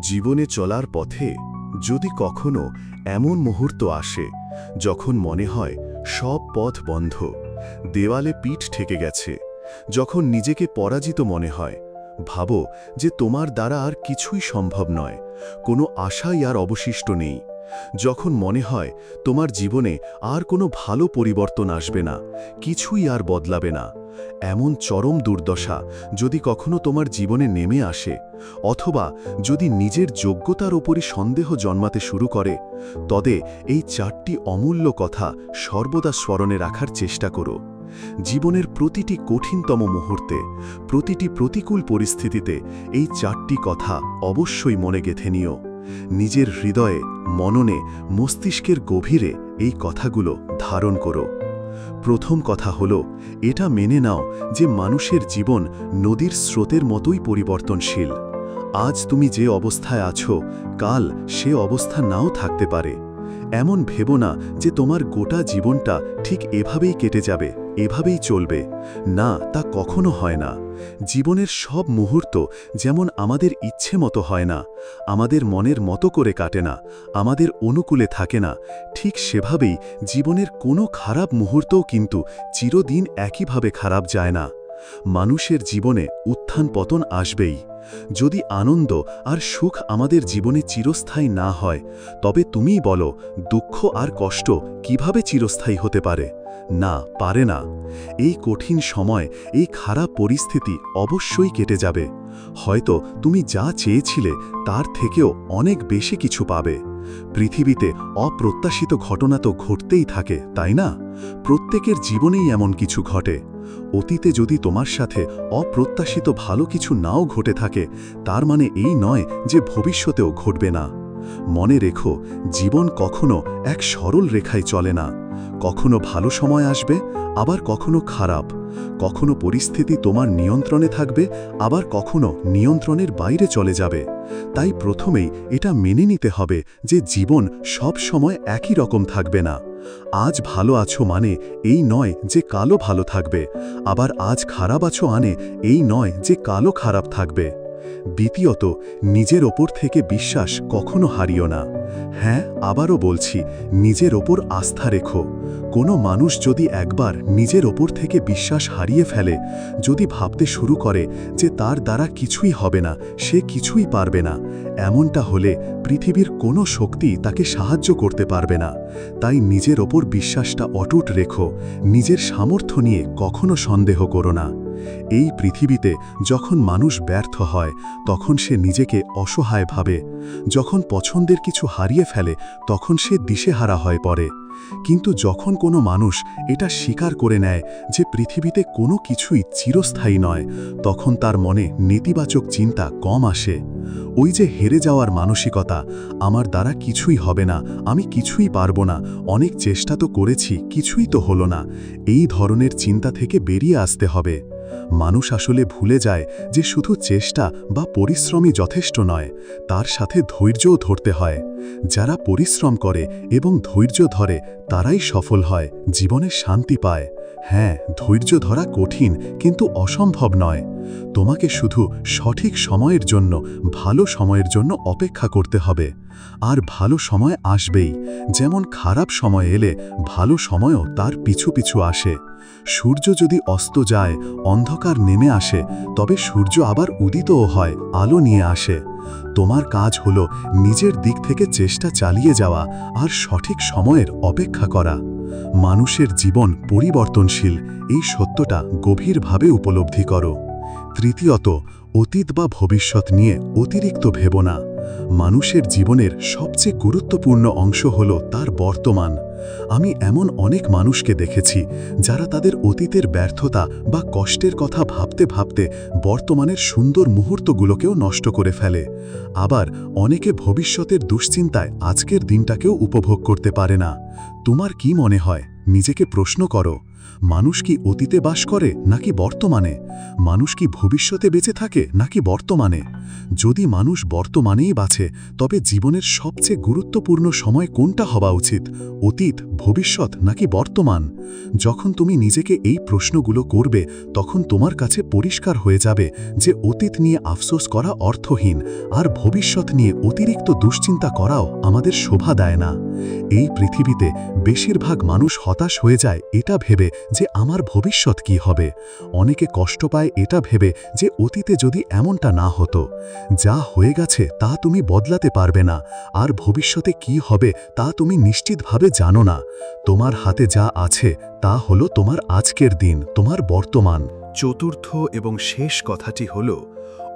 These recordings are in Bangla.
জীবনে চলার পথে যদি কখনো এমন মুহূর্ত আসে যখন মনে হয় সব পথ বন্ধ, দেওয়ালে পিঠ ঠেকে গেছে, যখন নিজেকে পরাজিত মনে হয়, ভাবো যে তোমার দ্বারা আর কিছুই সম্ভব নয়, কোনো আশাই আর অবশিষ্ট নেই। যখন মনে হয় তোমার জীবনে আর কোনো ভালো পরিবর্তন আসবে না, কিছুই আর বদলাবে না, এমন চরম দুর্দশা যদি কখনো তোমার জীবনে নেমে আসে, অথবা যদি নিজের যোগ্যতার ওপরই সন্দেহ জন্মাতে শুরু করে, তবে এই চারটি অমূল্য কথা সর্বদা স্মরণে রাখার চেষ্টা করো। জীবনের প্রতিটি কঠিনতম মুহূর্তে, প্রতিটি প্রতিকূল পরিস্থিতিতে এই চারটি কথা অবশ্যই মনে গেথে নিও। নিজের হৃদয়ে, মননে, মস্তিষ্কের গভীরে এই কথাগুলো ধারণ করো। প্রথম কথা হল, এটা মেনে নাও যে মানুষের জীবন নদীর স্রোতের মতোই পরিবর্তনশীল। আজ তুমি যে অবস্থায় আছো, কাল সে অবস্থা নাও থাকতে পারে। এমন ভেবো না যে তোমার গোটা জীবনটা ঠিক এভাবেই কেটে যাবে, এভাবেই চলবে। না, তা কখনো হয় না। জীবনের সব মুহূর্ত যেমন আমাদের ইচ্ছে মতো হয় না, আমাদের মনের মতো করে কাটে না, আমাদের অনুকূলে থাকে না, ঠিক সেভাবেই জীবনের কোনো খারাপ মুহূর্তও কিন্তু চিরদিন একইভাবে খারাপ যায় না। মানুষের জীবনে উত্থান পতন আসবেই। যদি আনন্দ আর সুখ আমাদের জীবনে চিরস্থায়ী না হয়, তবে তুমিই বলো, দুঃখ আর কষ্ট কীভাবে চিরস্থায়ী হতে পারে? না পারে না। এই কঠিন সময়, এই খারাপ পরিস্থিতি অবশ্যই কেটে যাবে। হয়তো তুমি যা চেয়েছিলে, তার থেকেও অনেক বেশি কিছু পাবে। পৃথিবীতে অপ্রত্যাশিত ঘটনা তো ঘটতেই থাকে, তাই না? প্রত্যেকের জীবনেই এমন কিছু ঘটে। অতীতে যদি তোমার সাথে অপ্রত্যাশিত ভালো কিছু নাও ঘটে থাকে, তার মানে এই নয় যে ভবিষ্যতেও ঘটবে না। মনে রেখো, জীবন কখনো এক সরল রেখায় চলে না। কখনো ভালো সময় আসবে, আবার কখনো খারাপ। কখনো পরিস্থিতি তোমার নিয়ন্ত্রণে থাকবে, আবার কখনো নিয়ন্ত্রণের বাইরে চলে যাবে। তাই প্রথমেই এটা মেনে নিতে হবে যে জীবন সব সময় একই রকম থাকবে না। আজ ভালো আছো মানে এই নয় যে কালো ভালো থাকবে, আবার আজ খারাপ আছো আনে এই নয় যে কালো খারাপ থাকবে। দ্বিতীয়ত, নিজের ওপর থেকে বিশ্বাস কখনো হারিও না। হ্যাঁ আবারও বলছি, নিজের ওপর আস্থা রেখো। কোনো মানুষ যদি একবার নিজের ওপর থেকে বিশ্বাস হারিয়ে ফেলে, যদি ভাবতে শুরু করে যে তার দ্বারা কিছুই হবে না, সে কিছুই পারবে না, এমনটা হলে পৃথিবীর কোনো শক্তি তাকে সাহায্য করতে পারবে না। তাই নিজের ওপর বিশ্বাসটা অটুট রেখো, নিজের সামর্থ্য নিয়ে কখনো সন্দেহ করো না। এই পৃথিবীতে যখন মানুষ ব্যর্থ হয়, তখন সে নিজেকে অসহায় ভাবে, যখন পছন্দের কিছু হারিয়ে ফেলে, তখন সে দিশেহারা হয়ে পড়ে। কিন্তু যখন কোনো মানুষ এটা স্বীকার করে নেয় যে পৃথিবীতে কোনো কিছুই চিরস্থায়ী নয়, তখন তার মনে নেতিবাচক চিন্তা কম আসে। ওই যে হেরে যাওয়ার মানসিকতা, আমার দ্বারা কিছুই হবে না, আমি কিছুই পারব না, অনেক চেষ্টা তো করেছি, কিছুই তো হলো না, এই ধরনের চিন্তা থেকে বেরিয়ে আসতে হবে। মানুষ আসলে ভুলে যায় যে শুধু চেষ্টা বা পরিশ্রমই যথেষ্ট নয়, তার সাথে ধৈর্যও ধরতে হয়। যারা পরিশ্রম করে এবং ধৈর্য ধরে, তারাই সফল হয়, জীবনে শান্তি পায়। হ্যাঁ ধৈর্য ধরা কঠিন, কিন্তু অসম্ভব নয়। তোমাকে শুধু সঠিক সময়ের জন্য, ভালো সময়ের জন্য অপেক্ষা করতে হবে। আর ভালো সময় আসবেই। যেমন খারাপ সময় এলে, ভালো সময়ও তার পিছু পিছু আসে। সূর্য যদি অস্ত যায়, অন্ধকার নেমে আসে, তবে সূর্য আবার উদিতও হয়, আলো নিয়ে আসে। তোমার কাজ হলো নিজের দিক থেকে চেষ্টা চালিয়ে যাওয়া, আর সঠিক সময়ের অপেক্ষা করা। মানুষের জীবন পরিবর্তনশীল, এই সত্যটা গভীরভাবে উপলব্ধি করো। তৃতীয়ত, অতীত বা ভবিষ্যৎ নিয়ে অতিরিক্ত ভেব না। মানুষের জীবনের সবচেয়ে গুরুত্বপূর্ণ অংশ হল তার বর্তমান। আমি এমন অনেক মানুষকে দেখেছি যারা তাদের অতীতের ব্যর্থতা বা কষ্টের কথা ভাবতে ভাবতে বর্তমানের সুন্দর মুহূর্তগুলোকেও নষ্ট করে ফেলে। আবার অনেকে ভবিষ্যতের দুশ্চিন্তায় আজকের দিনটাকেও উপভোগ করতে পারে না। তোমার কি মনে হয়? নিজেকে প্রশ্ন করো। মানুষ কি অতীতে বাস করে নাকি বর্তমানে? মানুষ কি ভবিষ্যতে বেঁচে থাকে নাকি বর্তমানে? যদি মানুষ বর্তমানেই বাঁচে, তবে জীবনের সবচেয়ে গুরুত্বপূর্ণ সময় কোনটা হওয়া উচিত? অতীত, ভবিষ্যৎ নাকি বর্তমান? যখন তুমি নিজেকে এই প্রশ্নগুলো করবে, তখন তোমার কাছে পরিষ্কার হয়ে যাবে যে অতীত নিয়ে আফসোস করা অর্থহীন, আর ভবিষ্যৎ নিয়ে অতিরিক্ত দুশ্চিন্তা করাও আমাদের শোভা দেয় না। এই পৃথিবীতে বেশিরভাগ মানুষ হতাশ হয়ে যায় এটা ভেবে। যে আমার ভবিষ্যৎ কি হবে। অনেকে কষ্ট পায় এটা ভেবে যে অতীতে যদি এমনটা না হতো। যা হয়ে গেছে তা তুমি বদলাতে পারবে না। আর ভবিষ্যতে কি হবে তা তুমি নিশ্চিতভাবে জানো না। তোমার হাতে যা আছে তা হলো তোমার আজকের দিন, তোমার বর্তমান। চতুর্থ এবং শেষ কথাটি হল,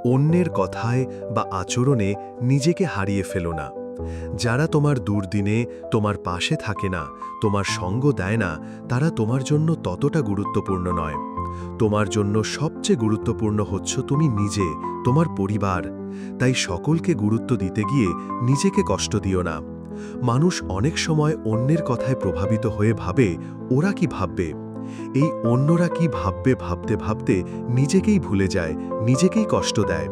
অন্যের কথায় বা আচরণে নিজেকে হারিয়ে ফেলো না। যারা তোমার দুর্দিনে তোমার পাশে থাকে না, তোমার সঙ্গ দেয় না, তারা তোমার জন্য ততটা গুরুত্বপূর্ণ নয়। তোমার জন্য সবচেয়ে গুরুত্বপূর্ণ হচ্ছ তুমি নিজে, তোমার পরিবার। তাই সকলকে গুরুত্ব দিতে গিয়ে নিজেকে কষ্ট দিও না। মানুষ অনেক সময় অন্যের কথায় প্রভাবিত হয়ে ভাবে, ওরা কি ভাববে? এই অন্যরা কি ভাববে ভাবতে ভাবতে নিজেকেই ভুলে যায়, নিজেকেই কষ্ট দেয়।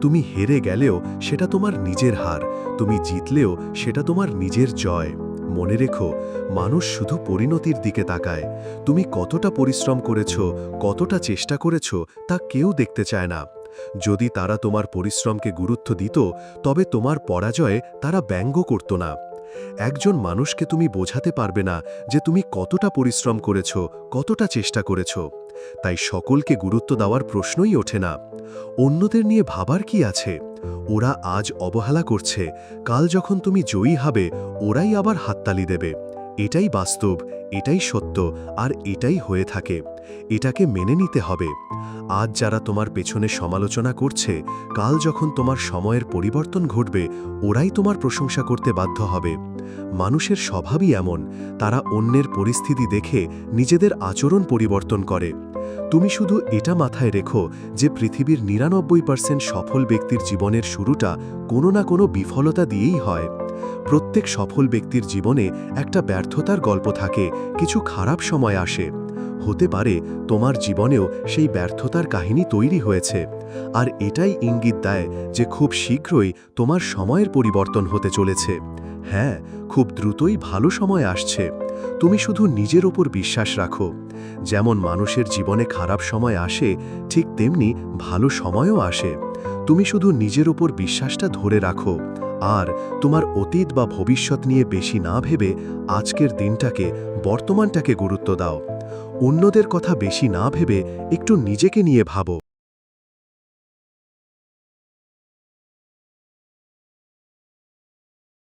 তুমি হেরে গেলেও সেটা তোমার নিজের হার, তুমি জিতলেও সেটা তোমার নিজের জয়। মনে রেখো, মানুষ শুধু পরিণতির দিকে তাকায়। তুমি কতটা পরিশ্রম করেছ, কতটা চেষ্টা করেছ, তা কেউ দেখতে চায় না। যদি তারা তোমার পরিশ্রমকে গুরুত্ব দিত, তবে তোমার পরাজয়ে তারা ব্যঙ্গ করত না। একজন মানুষকে তুমি বোঝাতে পারবে না যে তুমি কতটা পরিশ্রম করেছ, কতটা চেষ্টা করেছ। তাই সকলকে গুরুত্ব দেওয়ার প্রশ্নই ওঠে না। অন্যদের নিয়ে ভাবার কি আছে? ওরা আজ অবহেলা করছে, কাল যখন তুমি জয়ী হবে, ওরাই আবার হাততালি দেবে। এটাই বাস্তব, এটাই সত্য আর এটাই হয়ে থাকে। এটাকে মেনে নিতে হবে। আজ যারা তোমার পেছনে সমালোচনা করছে, কাল যখন তোমার সময়ের পরিবর্তন ঘটবে, ওরাই তোমার প্রশংসা করতে বাধ্য হবে। মানুষের স্বভাবই এমন, তারা অন্যের পরিস্থিতি দেখে নিজেদের আচরণ পরিবর্তন করে। তুমি শুধু এটা মাথায় রেখো যে পৃথিবীর নিরানব্বই পার্সেন্ট সফল ব্যক্তির জীবনের শুরুটা কোনো না কোনো বিফলতা দিয়েই হয়। প্রত্যেক সফল ব্যক্তির জীবনে একটা ব্যর্থতার গল্প থাকে, কিছু খারাপ সময় আসে। হতে পারে তোমার জীবনেও সেই ব্যর্থতার কাহিনী তৈরি হয়েছে। আর এটাই ইঙ্গিত দেয় যে খুব শীঘ্রই তোমার সময়ের পরিবর্তন হতে চলেছে। হ্যাঁ খুব দ্রুতই ভালো সময় আসছে। তুমি শুধু নিজের ওপর বিশ্বাস রাখো। যেমন মানুষের জীবনে খারাপ সময় আসে, ঠিক তেমনি ভালো সময়ও আসে। তুমি শুধু নিজের ওপর বিশ্বাসটা ধরে রাখো। আর তোমার অতীত বা ভবিষ্যৎ নিয়ে বেশি না ভেবে আজকের দিনটাকে, বর্তমানটাকে গুরুত্ব দাও। অন্যদের কথা বেশি না ভেবে একটু নিজেকে নিয়ে ভাবো।